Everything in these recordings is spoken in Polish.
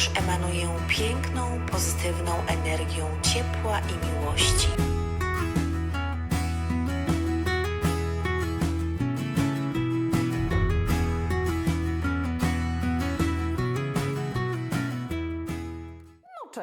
ponieważ emanuję piękną, pozytywną energią ciepła i miłości.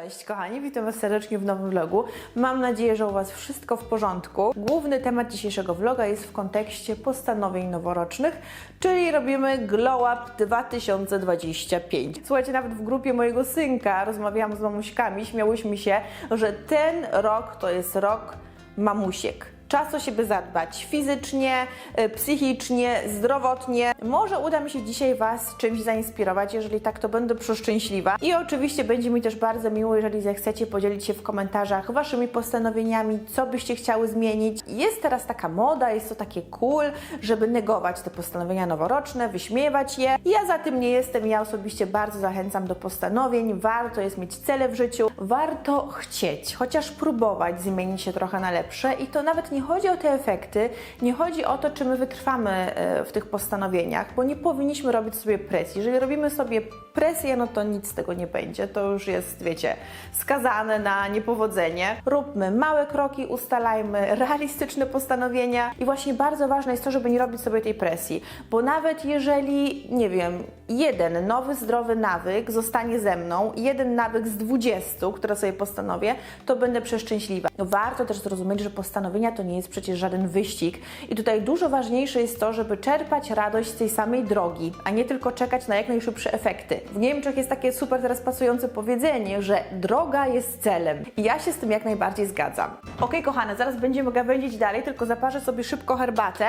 Cześć kochani, witam Was serdecznie w nowym vlogu. Mam nadzieję, że u Was wszystko w porządku. Główny temat dzisiejszego vloga jest w kontekście postanowień noworocznych, czyli robimy Glow Up 2025. Słuchajcie, nawet w grupie mojego synka rozmawiałam z mamuśkami, śmiałyśmy się, że ten rok to jest rok mamusiek. Czas o siebie zadbać fizycznie, y, psychicznie, zdrowotnie. Może uda mi się dzisiaj Was czymś zainspirować, jeżeli tak, to będę przeszczęśliwa. I oczywiście będzie mi też bardzo miło, jeżeli zechcecie podzielić się w komentarzach Waszymi postanowieniami, co byście chciały zmienić. Jest teraz taka moda, jest to takie cool, żeby negować te postanowienia noworoczne, wyśmiewać je. Ja za tym nie jestem, ja osobiście bardzo zachęcam do postanowień. Warto jest mieć cele w życiu, warto chcieć, chociaż próbować zmienić się trochę na lepsze i to nawet nie chodzi o te efekty, nie chodzi o to, czy my wytrwamy e, w tych postanowieniach, bo nie powinniśmy robić sobie presji. Jeżeli robimy sobie presję, no to nic z tego nie będzie. To już jest, wiecie, skazane na niepowodzenie. Róbmy małe kroki, ustalajmy realistyczne postanowienia i właśnie bardzo ważne jest to, żeby nie robić sobie tej presji, bo nawet jeżeli, nie wiem, jeden nowy, zdrowy nawyk zostanie ze mną, jeden nawyk z 20, które sobie postanowię, to będę przeszczęśliwa. Warto też zrozumieć, że postanowienia to nie jest przecież żaden wyścig i tutaj dużo ważniejsze jest to, żeby czerpać radość z tej samej drogi, a nie tylko czekać na jak najszybsze efekty. W Niemczech jest takie super teraz pasujące powiedzenie, że droga jest celem. I ja się z tym jak najbardziej zgadzam. Ok, kochane, zaraz będziemy gawędzić dalej, tylko zaparzę sobie szybko herbatę.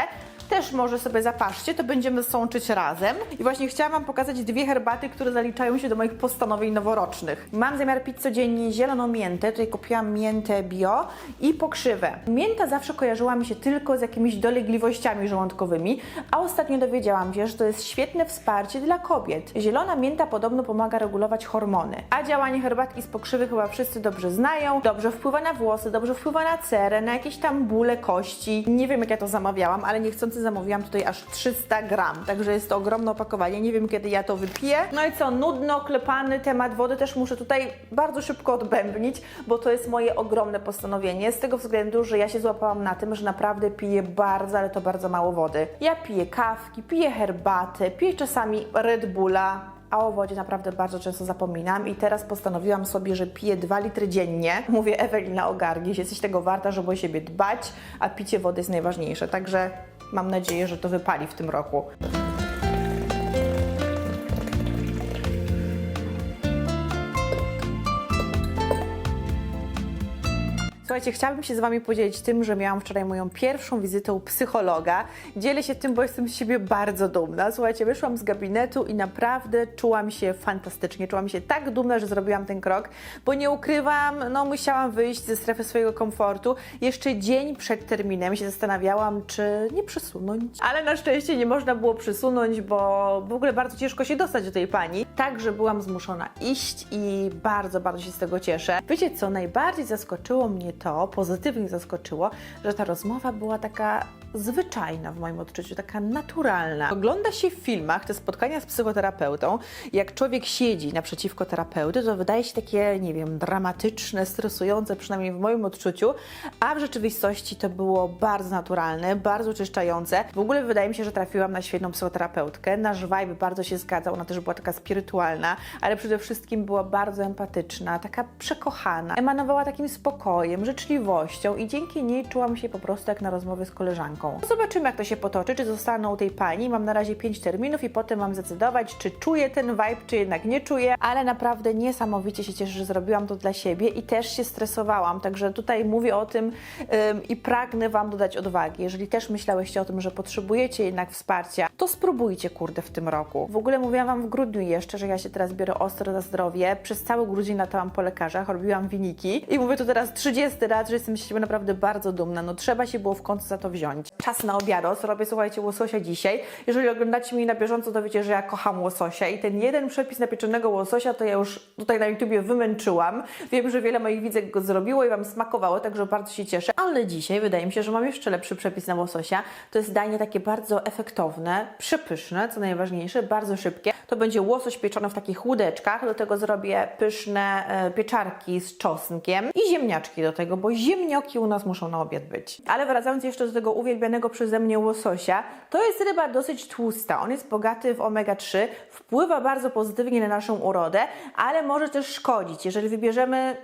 Też może sobie zapaszcie, to będziemy sączyć razem. I właśnie chciałam Wam pokazać dwie herbaty, które zaliczają się do moich postanowień noworocznych. Mam zamiar pić codziennie zieloną miętę, tutaj kupiłam miętę bio i pokrzywę. Mięta zawsze kojarzyła mi się tylko z jakimiś dolegliwościami żołądkowymi, a ostatnio dowiedziałam się, że to jest świetne wsparcie dla kobiet. Zielona mięta podobno pomaga regulować hormony, a działanie herbatki z pokrzywy chyba wszyscy dobrze znają. Dobrze wpływa na włosy, dobrze wpływa na cerę, na jakieś tam bóle kości. Nie wiem jak ja to zamawiałam, ale niechcący zamówiłam tutaj aż 300 gram, także jest to ogromne opakowanie. Nie wiem kiedy ja to wypiję. No i co, nudno, klepany temat wody też muszę tutaj bardzo szybko odbębnić, bo to jest moje ogromne postanowienie. Z tego względu, że ja się złapałam na tym, że naprawdę piję bardzo, ale to bardzo mało wody. Ja piję kawki, piję herbatę, piję czasami Red Bulla, a o wodzie naprawdę bardzo często zapominam i teraz postanowiłam sobie, że piję 2 litry dziennie. Mówię Ewelina Ogargis, jesteś tego warta, żeby o siebie dbać, a picie wody jest najważniejsze. Także mam nadzieję, że to wypali w tym roku. Słuchajcie, chciałabym się z Wami podzielić tym, że miałam wczoraj moją pierwszą wizytę u psychologa. Dzielę się tym, bo jestem z siebie bardzo dumna. Słuchajcie, wyszłam z gabinetu i naprawdę czułam się fantastycznie. Czułam się tak dumna, że zrobiłam ten krok, bo nie ukrywam, no musiałam wyjść ze strefy swojego komfortu. Jeszcze dzień przed terminem się zastanawiałam, czy nie przesunąć. Ale na szczęście nie można było przesunąć, bo w ogóle bardzo ciężko się dostać do tej pani. Także byłam zmuszona iść i bardzo, bardzo się z tego cieszę. Wiecie co, najbardziej zaskoczyło mnie to, pozytywnie zaskoczyło, że ta rozmowa była taka zwyczajna w moim odczuciu, taka naturalna. Ogląda się w filmach te spotkania z psychoterapeutą, jak człowiek siedzi naprzeciwko terapeuty, to wydaje się takie, nie wiem, dramatyczne, stresujące, przynajmniej w moim odczuciu, a w rzeczywistości to było bardzo naturalne, bardzo czyszczające. W ogóle wydaje mi się, że trafiłam na świetną psychoterapeutkę. Nasz vibe bardzo się zgadzał, ona też była taka spirytualna, ale przede wszystkim była bardzo empatyczna, taka przekochana, emanowała takim spokojem, życzliwością i dzięki niej czułam się po prostu jak na rozmowie z koleżanką. Zobaczymy, jak to się potoczy, czy zostanę u tej pani. Mam na razie 5 terminów i potem mam zdecydować, czy czuję ten vibe, czy jednak nie czuję, ale naprawdę niesamowicie się cieszę, że zrobiłam to dla siebie i też się stresowałam, także tutaj mówię o tym ym, i pragnę Wam dodać odwagi. Jeżeli też myślałyście o tym, że potrzebujecie jednak wsparcia, to spróbujcie, kurde, w tym roku. W ogóle mówiłam Wam w grudniu jeszcze, że ja się teraz biorę ostro za zdrowie. Przez cały grudzień latałam po lekarzach, robiłam winiki i mówię to teraz 30 raz, że jestem z siebie naprawdę bardzo dumna. No trzeba się było w końcu za to wziąć. Czas na obiados. Robię, słuchajcie, łososia dzisiaj. Jeżeli oglądacie mnie na bieżąco, to wiecie, że ja kocham łososia i ten jeden przepis na pieczonego łososia to ja już tutaj na YouTubie wymęczyłam. Wiem, że wiele moich widzek go zrobiło i Wam smakowało, także bardzo się cieszę. Ale dzisiaj wydaje mi się, że mam jeszcze lepszy przepis na łososia. To jest danie takie bardzo efektowne, przepyszne, co najważniejsze, bardzo szybkie. To będzie łosoś pieczony w takich łódeczkach. Do tego zrobię pyszne e, pieczarki z czosnkiem i ziemniaczki do tego, bo ziemnioki u nas muszą na obiad być. Ale wracając jeszcze do tego uwielbianego przeze mnie łososia, to jest ryba dosyć tłusta. On jest bogaty w omega-3, wpływa bardzo pozytywnie na naszą urodę, ale może też szkodzić, jeżeli wybierzemy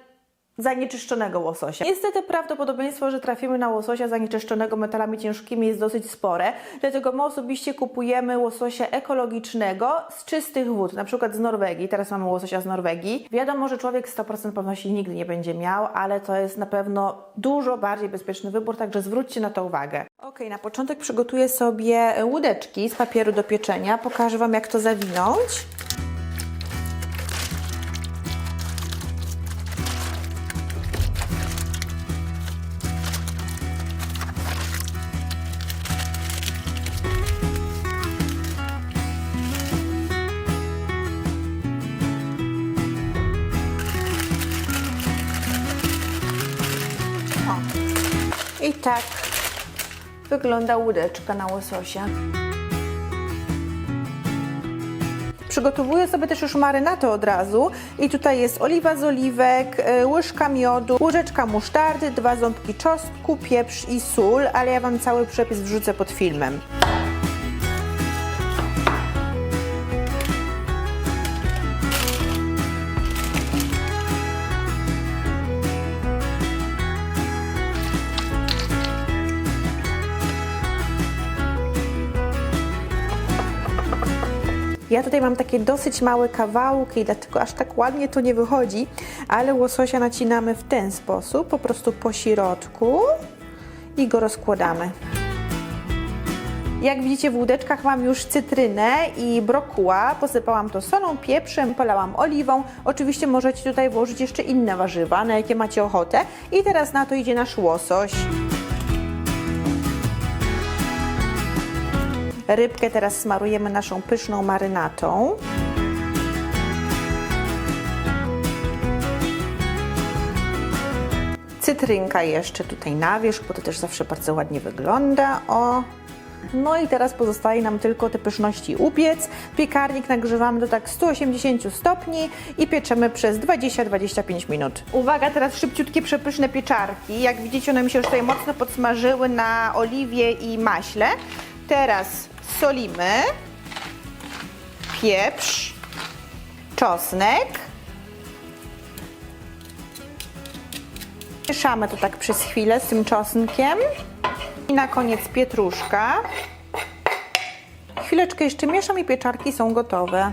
zanieczyszczonego łososia. Niestety prawdopodobieństwo, że trafimy na łososia zanieczyszczonego metalami ciężkimi jest dosyć spore, dlatego my osobiście kupujemy łososia ekologicznego z czystych wód, na przykład z Norwegii. Teraz mamy łososia z Norwegii. Wiadomo, że człowiek 100% pewności nigdy nie będzie miał, ale to jest na pewno dużo bardziej bezpieczny wybór, także zwróćcie na to uwagę. Ok, na początek przygotuję sobie łódeczki z papieru do pieczenia. Pokażę Wam, jak to zawinąć. I tak wygląda łódeczka na łososia. Przygotowuję sobie też już marynatę od razu i tutaj jest oliwa z oliwek, y, łyżka miodu, łyżeczka musztardy, dwa ząbki czosnku, pieprz i sól, ale ja Wam cały przepis wrzucę pod filmem. Ja tutaj mam takie dosyć małe kawałki, dlatego aż tak ładnie to nie wychodzi, ale łososia nacinamy w ten sposób, po prostu po środku i go rozkładamy. Jak widzicie w łódeczkach mam już cytrynę i brokuła, posypałam to solą, pieprzem, polałam oliwą. Oczywiście możecie tutaj włożyć jeszcze inne warzywa, na jakie macie ochotę. I teraz na to idzie nasz łosoś. Rybkę teraz smarujemy naszą pyszną marynatą. Cytrynka jeszcze tutaj na wierzch, bo to też zawsze bardzo ładnie wygląda. O. No i teraz pozostaje nam tylko te pyszności upiec. Piekarnik nagrzewamy do tak 180 stopni i pieczemy przez 20-25 minut. Uwaga, teraz szybciutkie przepyszne pieczarki. Jak widzicie, one mi się już tutaj mocno podsmażyły na oliwie i maśle. Teraz solimy, pieprz, czosnek. Mieszamy to tak przez chwilę z tym czosnkiem. I na koniec pietruszka. Chwileczkę jeszcze mieszam i pieczarki są gotowe.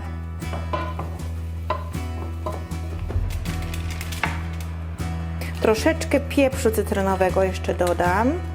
Troszeczkę pieprzu cytrynowego jeszcze dodam.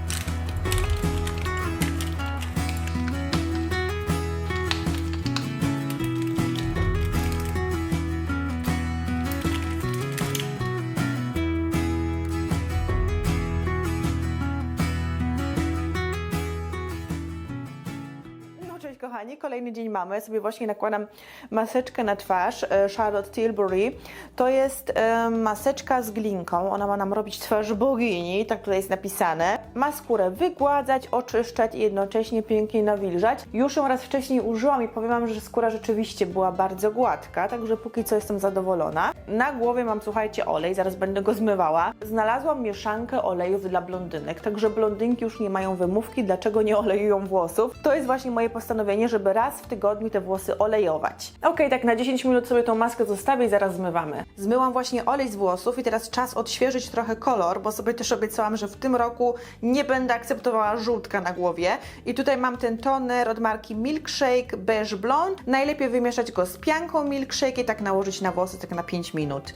Kochani, kolejny dzień mamy. Ja sobie właśnie nakładam maseczkę na twarz e, Charlotte Tilbury. To jest e, maseczka z glinką. Ona ma nam robić twarz bogini, tak tutaj jest napisane. Ma skórę wygładzać, oczyszczać i jednocześnie pięknie nawilżać. Już ją raz wcześniej użyłam i powiem wam, że skóra rzeczywiście była bardzo gładka, także póki co jestem zadowolona. Na głowie mam, słuchajcie, olej, zaraz będę go zmywała. Znalazłam mieszankę olejów dla blondynek, także blondynki już nie mają wymówki, dlaczego nie olejują włosów. To jest właśnie moje postanowienie, żeby raz w tygodniu te włosy olejować. Ok, tak na 10 minut sobie tą maskę zostawię i zaraz zmywamy. Zmyłam właśnie olej z włosów i teraz czas odświeżyć trochę kolor, bo sobie też obiecałam, że w tym roku nie będę akceptowała żółtka na głowie. I tutaj mam ten toner od marki Milkshake Beige Blonde. Najlepiej wymieszać go z pianką Milkshake i tak nałożyć na włosy tak na 5 minut.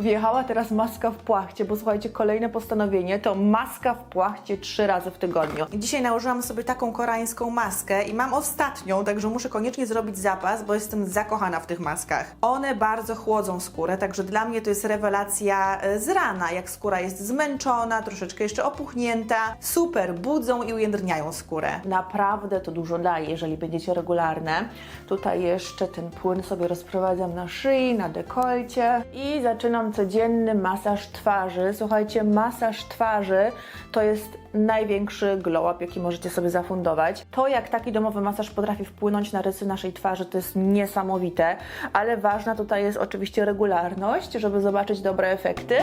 Wjechała teraz maska w płachcie, bo słuchajcie, kolejne postanowienie to maska w płachcie trzy razy w tygodniu. Dzisiaj nałożyłam sobie taką koreańską maskę i mam ostatnią, także muszę koniecznie zrobić zapas, bo jestem zakochana w tych maskach. One bardzo chłodzą skórę, także dla mnie to jest rewelacja e, z rana, jak skóra jest zmęczona, troszeczkę jeszcze opuchnięta. Super, budzą i ujędrniają skórę. Naprawdę to dużo daje, jeżeli będziecie regularne. Tutaj jeszcze ten płyn sobie rozprowadzam na szyi, na dekolcie i zaczynam codzienny masaż twarzy. Słuchajcie, masaż twarzy to jest największy glow up, jaki możecie sobie zafundować. To, jak taki domowy masaż potrafi wpłynąć na rysy naszej twarzy, to jest niesamowite, ale ważna tutaj jest oczywiście regularność, żeby zobaczyć dobre efekty.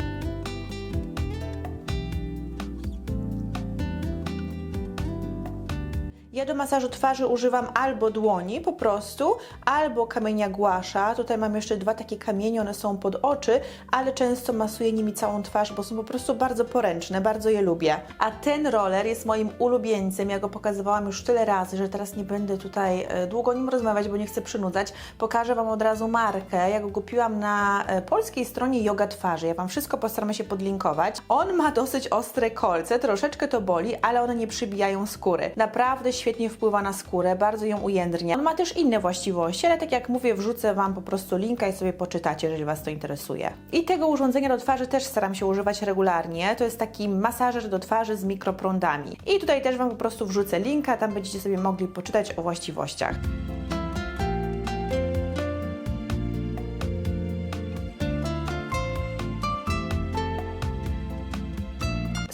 Ja do masażu twarzy używam albo dłoni po prostu, albo kamienia głasza. Tutaj mam jeszcze dwa takie kamienie, one są pod oczy, ale często masuję nimi całą twarz, bo są po prostu bardzo poręczne, bardzo je lubię. A ten roller jest moim ulubieńcem, ja go pokazywałam już tyle razy, że teraz nie będę tutaj e, długo o nim rozmawiać, bo nie chcę przynudzać. Pokażę Wam od razu markę. Ja go kupiłam na e, polskiej stronie Yoga Twarzy. Ja Wam wszystko postaramy się podlinkować. On ma dosyć ostre kolce, troszeczkę to boli, ale one nie przybijają skóry. Naprawdę świetnie wpływa na skórę, bardzo ją ujędrnia. On ma też inne właściwości, ale tak jak mówię, wrzucę Wam po prostu linka i sobie poczytacie, jeżeli Was to interesuje. I tego urządzenia do twarzy też staram się używać regularnie. To jest taki masażer do twarzy z mikroprądami. I tutaj też Wam po prostu wrzucę linka, tam będziecie sobie mogli poczytać o właściwościach.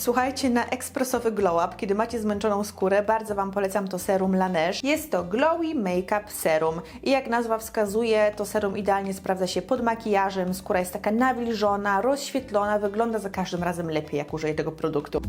Słuchajcie, na ekspresowy glow up, kiedy macie zmęczoną skórę, bardzo Wam polecam to serum Laneige. Jest to Glowy Makeup Serum i jak nazwa wskazuje, to serum idealnie sprawdza się pod makijażem, skóra jest taka nawilżona, rozświetlona, wygląda za każdym razem lepiej, jak użyję tego produktu.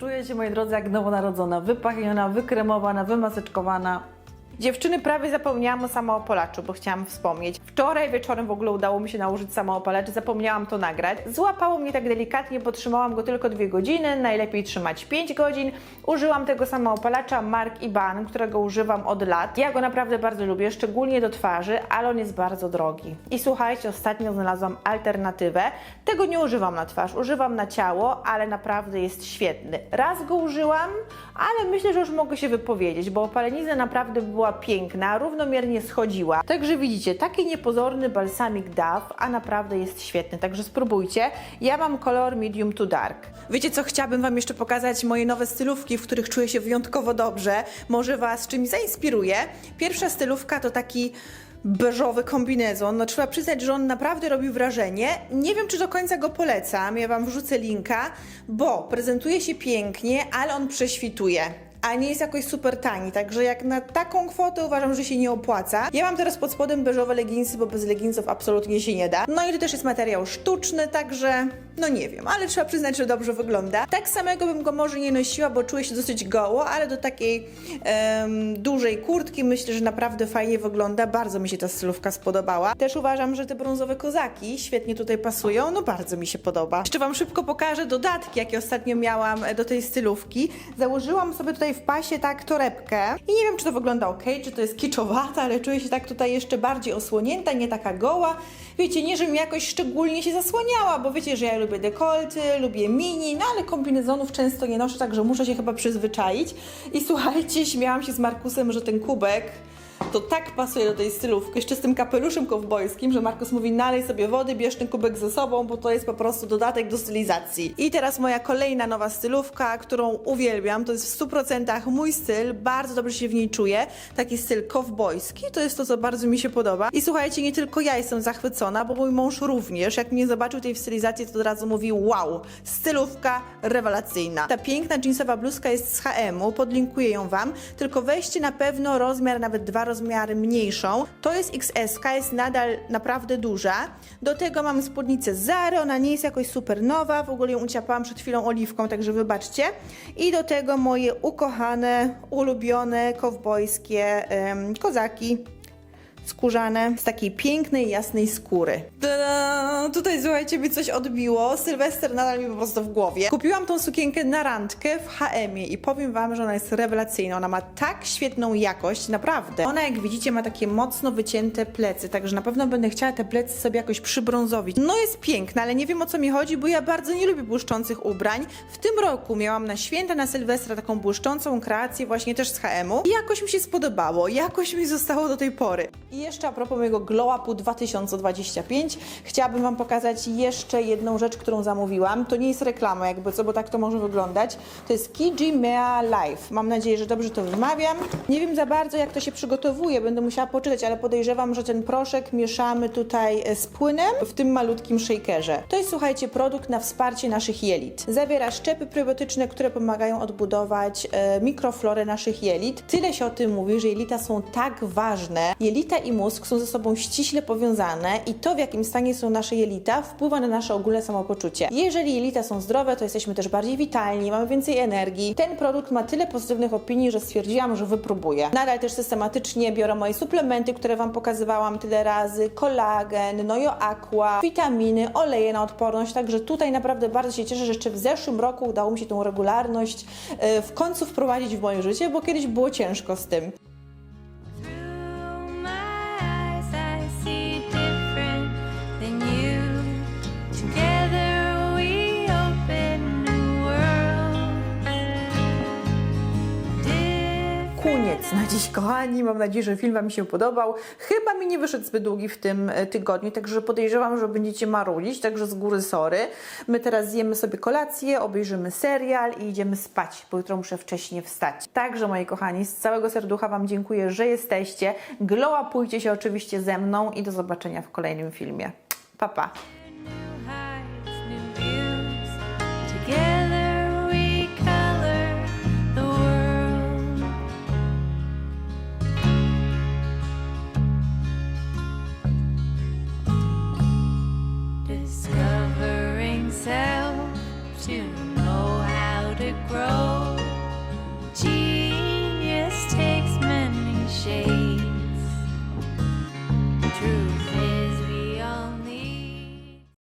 Czuję się, moi drodzy, jak nowonarodzona, wypachniona, wykremowana, wymaseczkowana. Dziewczyny, prawie zapomniałam o samoopalaczu, bo chciałam wspomnieć. Wczoraj wieczorem w ogóle udało mi się nałożyć samoopalacz, zapomniałam to nagrać. Złapało mnie tak delikatnie, bo trzymałam go tylko dwie godziny, najlepiej trzymać 5 godzin. Użyłam tego samoopalacza Mark Iban, którego używam od lat. Ja go naprawdę bardzo lubię, szczególnie do twarzy, ale on jest bardzo drogi. I słuchajcie, ostatnio znalazłam alternatywę. Tego nie używam na twarz, używam na ciało, ale naprawdę jest świetny. Raz go użyłam, ale myślę, że już mogę się wypowiedzieć, bo opalenizna naprawdę była piękna, równomiernie schodziła. Także widzicie, taki niepozorny balsamik DAW, a naprawdę jest świetny, także spróbujcie. Ja mam kolor medium to dark. Wiecie co, chciałabym Wam jeszcze pokazać moje nowe stylówki, w których czuję się wyjątkowo dobrze. Może Was czymś zainspiruje. Pierwsza stylówka to taki beżowy kombinezon. No trzeba przyznać, że on naprawdę robił wrażenie. Nie wiem, czy do końca go polecam. Ja Wam wrzucę linka, bo prezentuje się pięknie, ale on prześwituje. A nie jest jakoś super tani, także jak na taką kwotę uważam, że się nie opłaca. Ja mam teraz pod spodem beżowe leginsy, bo bez leginsów absolutnie się nie da. No i to też jest materiał sztuczny, także no nie wiem, ale trzeba przyznać, że dobrze wygląda. Tak samego bym go może nie nosiła, bo czuję się dosyć goło, ale do takiej em, dużej kurtki myślę, że naprawdę fajnie wygląda. Bardzo mi się ta stylówka spodobała. Też uważam, że te brązowe kozaki świetnie tutaj pasują, no bardzo mi się podoba. Jeszcze Wam szybko pokażę dodatki, jakie ostatnio miałam do tej stylówki. Założyłam sobie tutaj w pasie tak torebkę i nie wiem, czy to wygląda ok, czy to jest kiczowata, ale czuję się tak tutaj jeszcze bardziej osłonięta, nie taka goła. Wiecie, nie, żebym jakoś szczególnie się zasłaniała, bo wiecie, że ja lubię dekolty, lubię mini, no ale kombinezonów często nie noszę, także muszę się chyba przyzwyczaić. I słuchajcie, śmiałam się z Markusem, że ten kubek to tak pasuje do tej stylówki, jeszcze z tym kapeluszem kowbojskim, że Markus mówi nalej sobie wody, bierz ten kubek ze sobą, bo to jest po prostu dodatek do stylizacji. I teraz moja kolejna nowa stylówka, którą uwielbiam, to jest w 100% mój styl, bardzo dobrze się w niej czuję, taki styl kowbojski, to jest to, co bardzo mi się podoba. I słuchajcie, nie tylko ja jestem zachwycona, bo mój mąż również, jak mnie zobaczył tej stylizacji, to od razu mówi wow, stylówka rewelacyjna. Ta piękna jeansowa bluzka jest z H&M-u, podlinkuję ją Wam, tylko weźcie na pewno rozmiar, nawet dwa rozmiary mniejszą. To jest XS, jest nadal naprawdę duża. Do tego mamy spódnicę Zary, ona nie jest jakoś super nowa, w ogóle ją uciapałam przed chwilą oliwką, także wybaczcie. I do tego moje ukochane, ulubione, kowbojskie kozaki skórzane z takiej pięknej, jasnej skóry. Tada! Tutaj słuchajcie, mi coś odbiło. Sylwester nadal mi po prostu w głowie. Kupiłam tą sukienkę na randkę w H&M i powiem wam, że ona jest rewelacyjna. Ona ma tak świetną jakość, naprawdę. Ona, jak widzicie, ma takie mocno wycięte plecy, także na pewno będę chciała te plecy sobie jakoś przybrązowić. No jest piękna, ale nie wiem o co mi chodzi, bo ja bardzo nie lubię błyszczących ubrań. W tym roku miałam na święta, na Sylwestra taką błyszczącą kreację właśnie też z H&M-u i jakoś mi się spodobało, jakoś mi zostało do tej pory. I jeszcze a propos mojego Glow Upu 2025, chciałabym wam pokazać jeszcze jedną rzecz, którą zamówiłam. To nie jest reklama jakby co, bo tak to może wyglądać. To jest Kiji Mea Life. Mam nadzieję, że dobrze to wymawiam. Nie wiem za bardzo jak to się przygotowuje, będę musiała poczytać, ale podejrzewam, że ten proszek mieszamy tutaj e, z płynem w tym malutkim shakerze. To jest słuchajcie produkt na wsparcie naszych jelit. Zawiera szczepy probiotyczne, które pomagają odbudować e, mikroflorę naszych jelit. Tyle się o tym mówi, że jelita są tak ważne. Jelita i mózg są ze sobą ściśle powiązane i to w jakim stanie są nasze jelita wpływa na nasze ogólne samopoczucie. Jeżeli jelita są zdrowe, to jesteśmy też bardziej witalni, mamy więcej energii. Ten produkt ma tyle pozytywnych opinii, że stwierdziłam, że wypróbuję. Nadal też systematycznie biorę moje suplementy, które Wam pokazywałam tyle razy, kolagen, Nojo Aqua, witaminy, oleje na odporność, także tutaj naprawdę bardzo się cieszę, że jeszcze w zeszłym roku udało mi się tą regularność e, w końcu wprowadzić w moje życie, bo kiedyś było ciężko z tym. Na dziś, kochani. Mam nadzieję, że film Wam się podobał. Chyba mi nie wyszedł zbyt długi w tym e, tygodniu, także podejrzewam, że będziecie marudzić, także z góry sorry. My teraz zjemy sobie kolację, obejrzymy serial i idziemy spać, bo jutro muszę wcześniej wstać. Także, moi kochani, z całego serducha Wam dziękuję, że jesteście. Glowapujcie się oczywiście ze mną i do zobaczenia w kolejnym filmie. Pa, pa.